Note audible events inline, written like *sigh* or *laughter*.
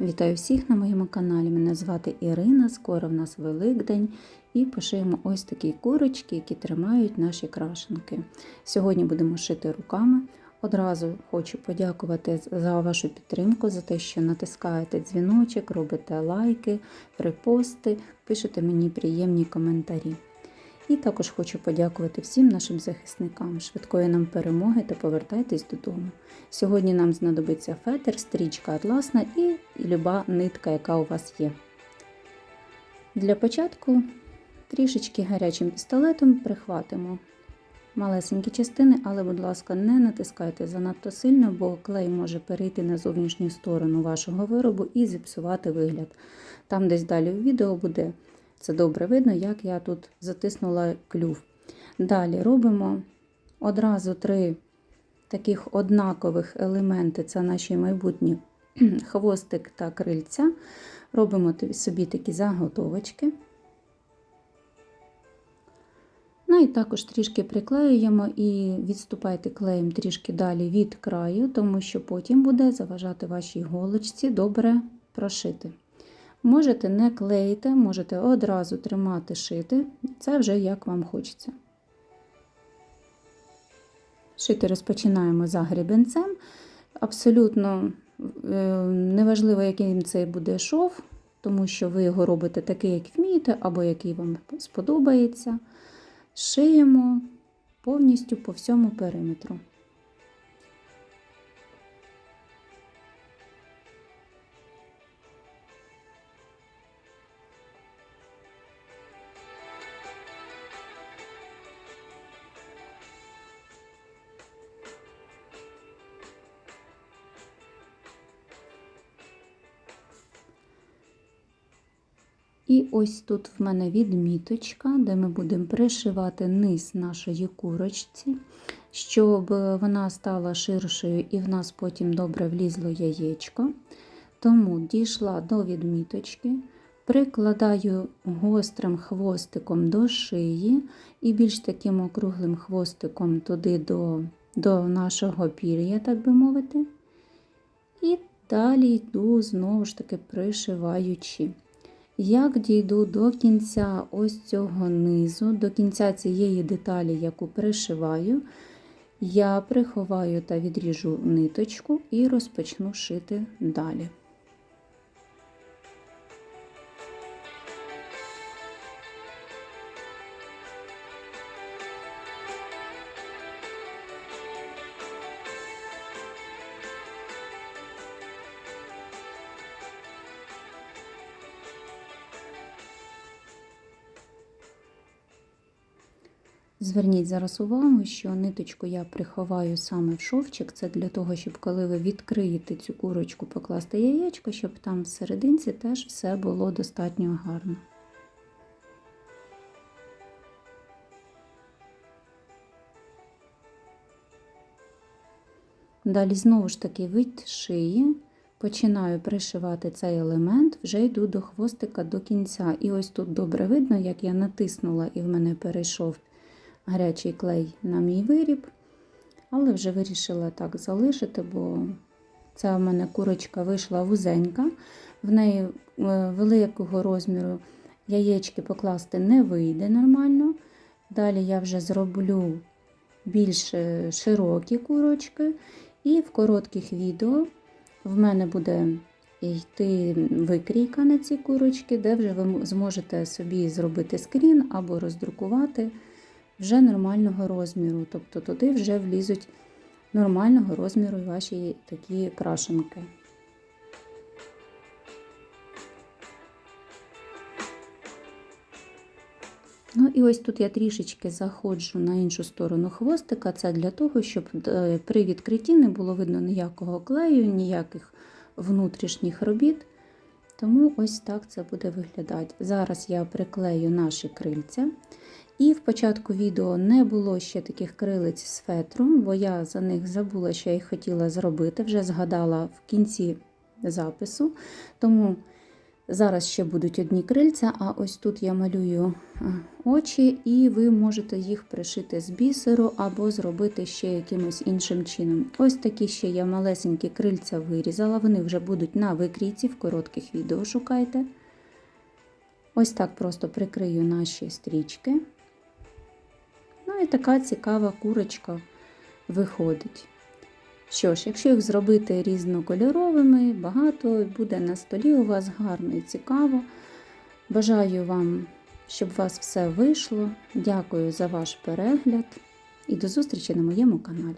Вітаю всіх на моєму каналі. Мене звати Ірина. Скоро в нас Великдень і пошиємо ось такі курочки, які тримають наші крашенки. Сьогодні будемо шити руками. Одразу хочу подякувати за вашу підтримку, за те, що натискаєте дзвіночок, робите лайки, репости, пишете мені приємні коментарі. І також хочу подякувати всім нашим захисникам, швидкої нам перемоги та повертайтесь додому. Сьогодні нам знадобиться фетр, стрічка атласна і люба нитка, яка у вас є. Для початку трішечки гарячим пістолетом прихватимо малесенькі частини, але, будь ласка, не натискайте занадто сильно, бо клей може перейти на зовнішню сторону вашого виробу і зіпсувати вигляд. Там десь далі в відео буде це добре видно, як я тут затиснула клюв. Далі робимо одразу три таких однакових елементи це наші майбутні *clears throat* хвостик та крильця. Робимо собі такі заготовочки. Ну і також трішки приклеюємо і відступайте клеєм трішки далі від краю, тому що потім буде заважати вашій голочці добре прошити. Можете не клеїти, можете одразу тримати шити, це вже як вам хочеться. Шити розпочинаємо за гребенцем. Абсолютно неважливо, яким це буде шов, тому що ви його робите такий, як вмієте, або який вам сподобається. Шиємо повністю по всьому периметру. І ось тут в мене відміточка, де ми будемо пришивати низ нашої курочці, щоб вона стала ширшою і в нас потім добре влізло яєчко. Тому дійшла до відміточки, прикладаю гострим хвостиком до шиї і більш таким округлим хвостиком туди до, до нашого пір'я, так би мовити. І далі йду знову ж таки пришиваючи. Як дійду до кінця ось цього низу, до кінця цієї деталі, яку пришиваю, я приховаю та відріжу ниточку і розпочну шити далі. Зверніть зараз увагу, що ниточку я приховаю саме в шовчик. Це для того, щоб коли ви відкриєте цю курочку, покласти яєчко, щоб там всерединці теж все було достатньо гарно. Далі знову ж таки від шиї починаю пришивати цей елемент, вже йду до хвостика до кінця. І ось тут добре видно, як я натиснула і в мене перейшов гарячий клей на мій виріб, але вже вирішила так залишити, бо ця в мене курочка вийшла вузенька, в неї е, великого розміру яєчки покласти не вийде нормально. Далі я вже зроблю більш широкі курочки, і в коротких відео в мене буде йти викрійка на ці курочки, де вже ви зможете собі зробити скрін або роздрукувати вже нормального розміру. Тобто туди вже влізуть нормального розміру ваші такі крашенки. Ну і ось тут я трішечки заходжу на іншу сторону хвостика. Це для того, щоб е, при відкритті не було видно ніякого клею, ніяких внутрішніх робіт. Тому ось так це буде виглядати. Зараз я приклею наші крильця. І в початку відео не було ще таких крилиць з фетру, бо я за них забула, що я їх хотіла зробити, вже згадала в кінці запису. Тому Зараз ще будуть одні крильця, а ось тут я малюю е, очі, і ви можете їх пришити з бісеру або зробити ще якимось іншим чином. Ось такі ще я малесенькі крильця вирізала, вони вже будуть на викрійці, в коротких відео шукайте. Ось так просто прикрию наші стрічки. Ну і така цікава курочка виходить. Що ж, якщо їх зробити різнокольоровими, багато буде на столі у вас гарно і цікаво. Бажаю вам, щоб у вас все вийшло. Дякую за ваш перегляд і до зустрічі на моєму каналі.